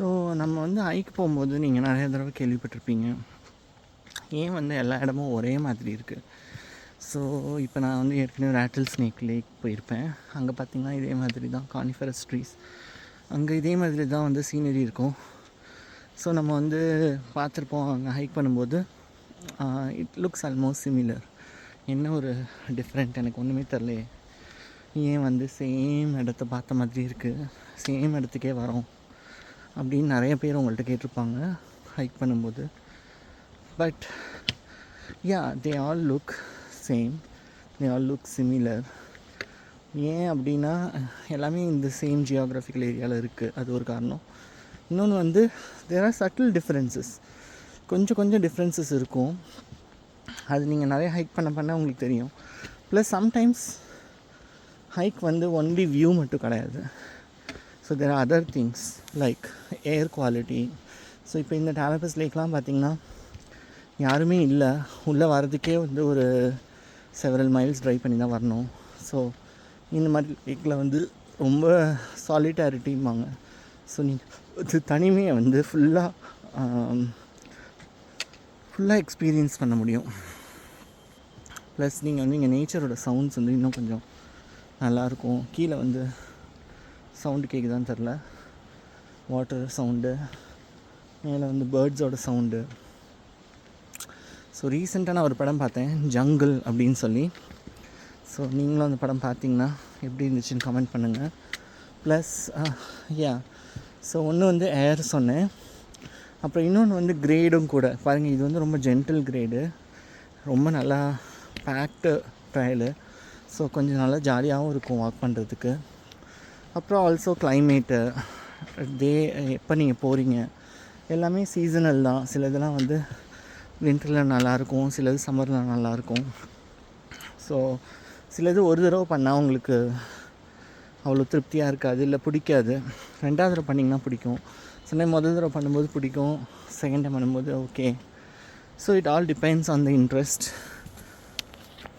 So நம்ம வந்து hike போகும்போது நீங்கள் நிறைய தடவை கேள்விப்பட்டிருப்பீங்க. ஏன் வந்து எல்லா இடமும் ஒரே மாதிரி இருக்குது ஸோ இப்போ நான் வந்து ஏற்கனவே ரேட்டில் ஸ்னேக் லேக் போயிருப்பேன். அங்கே பார்த்தீங்கன்னா இதே மாதிரி தான் கானிஃபரஸ் ட்ரீஸ் அங்கே இதே மாதிரி தான் வந்து சீனரி இருக்கும். ஸோ நம்ம வந்து பார்த்துருப்போம் அங்கே ஹைக் பண்ணும்போது இட் லுக்ஸ் ஆல்மோஸ்ட் சிமிலர் என்ன ஒரு டிஃப்ரெண்ட் எனக்கு ஒன்றுமே தெரிலையே ஏன் வந்து சேம் இடத்த பார்த்த மாதிரி இருக்குது சேம் இடத்துக்கே வரோம். அப்படின்னு நிறைய பேர் உங்கள்கிட்ட கேட்டிருப்பாங்க ஹைக் பண்ணும்போது. But yeah they all look same they all look similar ஏன் அப்படின்னா எல்லாமே இந்த சேம் ஜியோகிராஃபிக்கல் ஏரியாவில் இருக்குது அது ஒரு காரணம். இன்னொன்று வந்து தேர் ஆர் சட்டில் டிஃப்ரென்சஸ் கொஞ்சம் கொஞ்சம் டிஃப்ரென்சஸ் இருக்கும். அது நீங்கள் நிறைய ஹைக் பண்ண பண்ண உங்களுக்கு தெரியும். ப்ளஸ் சம்டைம்ஸ் ஹைக் வந்து ஒன்லி வியூ மட்டும் கிடையாது. So there are other things like air quality so இப்போ இந்த டேலபஸ் லேக்லாம் பார்த்திங்கன்னா யாருமே இல்லை. உள்ளே வர்றதுக்கே வந்து ஒரு செவரல் மைல்ஸ் ட்ரைவ் பண்ணி தான் வரணும். ஸோ இந்த மாதிரி லேக்கில் வந்து ரொம்ப சாலிட்டாரிட்டிம்பாங்க ஸோ நீங்கள் தனிமையை வந்து ஃபுல்லாக ஃபுல்லாக எக்ஸ்பீரியன்ஸ் பண்ண முடியும். ப்ளஸ் நீங்கள் வந்து இங்கே நேச்சரோட சவுண்ட்ஸ் வந்து இன்னும் கொஞ்சம் நல்லாயிருக்கும் கீழே வந்து சவுண்டு கேட்குதான்னு தெரில வாட்டர் சவுண்டு மேலே வந்து பேர்ட்ஸோட சவுண்டு ஸோ ரீசெண்டாக நான் ஒரு படம் பார்த்தேன் ஜங்கிள் அப்படின்னு சொல்லி. ஸோ நீங்களும் அந்த படம் பார்த்தீங்கன்னா எப்படி இருந்துச்சுன்னு கமெண்ட் பண்ணுங்கள் ப்ளஸ் யா ஸோ ஒன்று வந்து ஏர் சொன்னேன். அப்புறம் இன்னொன்று வந்து கிரேடும் கூட. பாருங்கள் இது வந்து ரொம்ப ஜென்டில் கிரேடு ரொம்ப நல்லா பேக்டு ட்ரையலு ஸோ கொஞ்சம் நல்லா ஜாலியாகவும் இருக்கும் வாக் பண்ணுறதுக்கு அப்புறம் ஆல்சோ கிளைமேட்டு டே எப்போ நீங்கள் போகிறீங்க எல்லாமே சீசனல் தான். சிலதெல்லாம் வந்து வின்டரில் நல்லாயிருக்கும் சிலது சம்மரில் நல்லாயிருக்கும் ஸோ சிலது ஒரு தடவை பண்ணால் உங்களுக்கு அவ்வளோ திருப்தியாக இருக்காது இல்லை பிடிக்காது. ரெண்டாவது தடவை பண்ணிங்கன்னா பிடிக்கும். சில முதல் தடவை பண்ணும்போது பிடிக்கும் செகண்ட் டைம் பண்ணும்போது okay so it all depends on the interest